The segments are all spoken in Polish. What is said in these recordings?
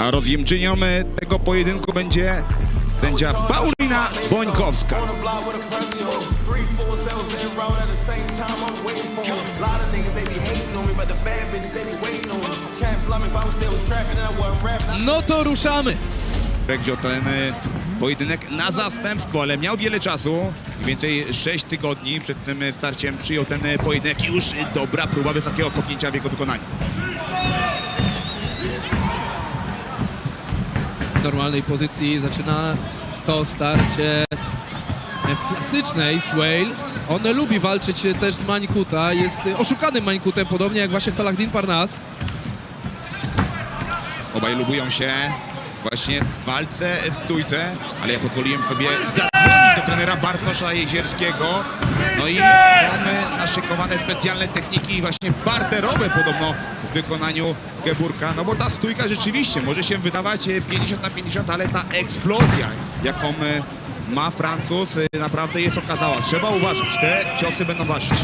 A rozjemczynią e, tego pojedynku będzie sędzia Paulina Bońkowska. No to ruszamy. wziął ten e, pojedynek na zastępstwo, ale miał wiele czasu, mniej więcej 6 tygodni przed tym starciem przyjął ten e, pojedynek i już dobra próba wysokiego kopnięcia w jego wykonaniu. Normalnej pozycji zaczyna to starcie w klasycznej Swale. On lubi walczyć też z Mańkuta. Jest oszukanym Mańkutem, podobnie jak właśnie Salahdin Parnas. Obaj lubują się właśnie w walce, w stójce, ale ja pozwoliłem sobie trenera Bartosza Jezierskiego. No i mamy naszykowane specjalne techniki właśnie barterowe podobno w wykonaniu Geburka. No bo ta stójka rzeczywiście może się wydawać e, 50 na 50, ale ta eksplozja, jaką e, ma Francuz, e, naprawdę jest okazała. Trzeba uważać, te ciosy będą ważyć.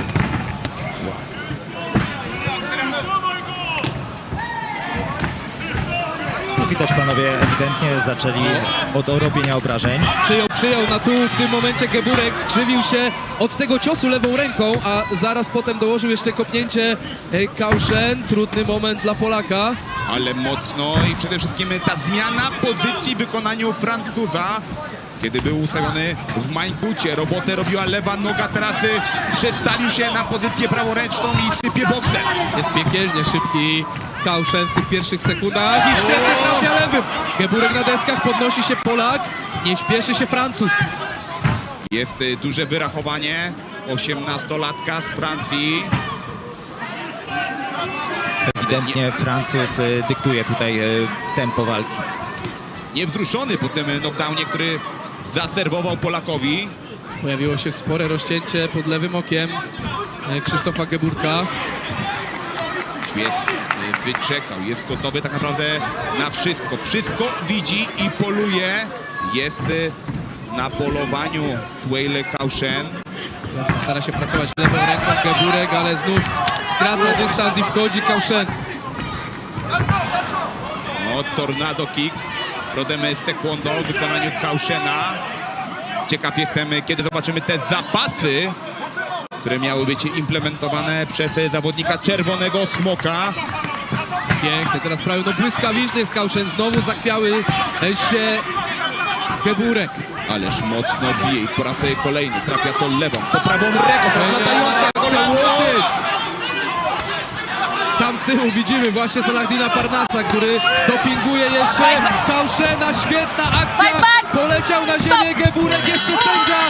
Widać panowie ewidentnie zaczęli od robienia obrażeń. Przyjął, przyjął na tuł w tym momencie Geburek, skrzywił się od tego ciosu lewą ręką, a zaraz potem dołożył jeszcze kopnięcie e, Kauszen. Trudny moment dla Polaka. ale mocno i przede wszystkim ta zmiana pozycji w wykonaniu Francuza. Kiedy był ustawiony w mańkucie, robotę robiła lewa noga, teraz przestawił się na pozycję praworęczną i sypie boksem. Jest piekielnie szybki Kauszen w tych pierwszych sekundach i świetnie trafia lewym. Geburek na deskach, podnosi się Polak, nie śpieszy się Francuz. Jest y, duże wyrachowanie 18-latka z Francji. Ewidentnie Francuz y, dyktuje tutaj y, tempo walki. Niewzruszony po tym knockdownie, który zaserwował Polakowi. Pojawiło się spore rozcięcie pod lewym okiem e, Krzysztofa Geburka. Świetnie, y, wyczekał, jest gotowy tak naprawdę na wszystko. Wszystko widzi i poluje. Jest y, na polowaniu Swale Kaushen. Stara się pracować lewą ręką Geburek, ale znów skraca dystans i wchodzi Kauszen. O, tornado kick rodem z taekwondo w wykonaniu Kaushena. Ciekaw jestem, kiedy zobaczymy te zapasy, które miały być implementowane przez zawodnika Czerwonego Smoka. Pięknie, teraz prawie no błyskawiczny jest Kauszen. Znowu zachwiały się Geburek. Ależ mocno bije i po raz kolejny trafia to lewą, po prawą ręką, latająca. Tam z tyłu widzimy właśnie Salahdina Parnasa, który dopinguje jeszcze Kauszena. Świetna akcja. Poleciał na ziemię Geburek, jeszcze sędzia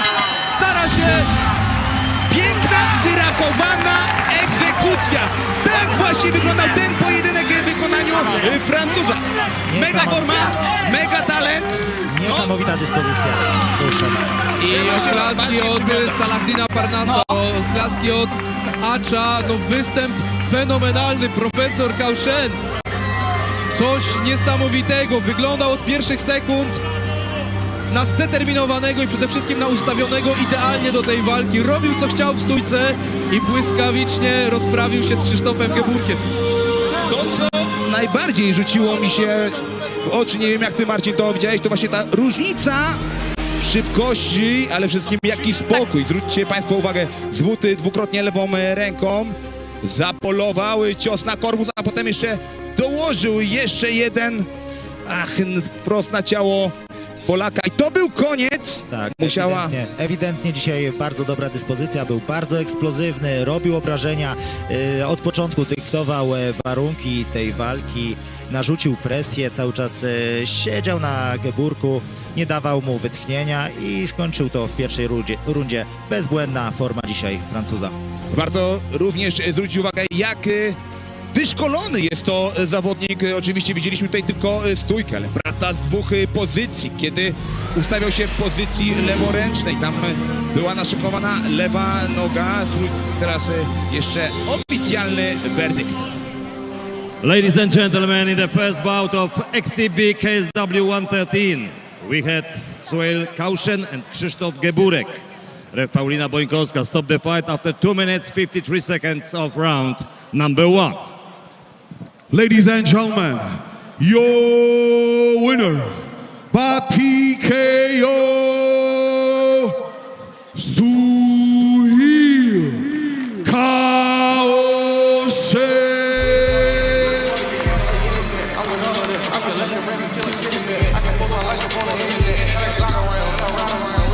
stara się. Piękna, wyrachowana egzekucja. Tak właśnie wyglądał ten pojedynek w wykonaniu y, Francuza. Mega forma, mega talent. No, Niesamowita dyspozycja. I oklaski od. Salahdina Parnasa, oklaski od Acza. No występ fenomenalny, profesor Kauszen. Coś niesamowitego, wyglądał od pierwszych sekund na zdeterminowanego i przede wszystkim na ustawionego idealnie do tej walki. Robił co chciał w stójce i błyskawicznie rozprawił się z Krzysztofem Geburkiem. To, co najbardziej rzuciło mi się w oczy, nie wiem jak ty Marcin to widziałeś, to właśnie ta różnica szybkości, ale przede wszystkim jaki spokój. Zwróćcie Państwo uwagę, zwóty dwukrotnie lewą e, ręką, zapolowały cios na korpus, a potem jeszcze dołożył jeszcze jeden, ach, wprost na ciało Polaka. I to był koniec. Tak, Musiała... ewidentnie, ewidentnie dzisiaj bardzo dobra dyspozycja, był bardzo eksplozywny, robił obrażenia, y, od początku dyktował e, warunki tej walki, narzucił presję, cały czas e, siedział na Geburku, nie dawał mu wytchnienia i skończył to w pierwszej rundzie. Bezbłędna forma dzisiaj Francuza. Warto również zwrócić uwagę, jak e, wyszkolony jest to zawodnik. Oczywiście widzieliśmy tutaj tylko e, stójkę, ale praca z dwóch pozycji. Kiedy ustawiał się w pozycji leworęcznej, tam była naszykowana lewa noga. Teraz jeszcze oficjalny werdykt. Ladies and gentlemen, in the first bout of XTB KSW 113, we had Suel Kauschen and Krzysztof Geburek. Ref Paulina Boinkowska stopped the fight after 2 minutes 53 seconds of round number 1. Ladies and gentlemen, your winner by TKO Suhil Kauschen. I can put my life up on the internet. A around, around.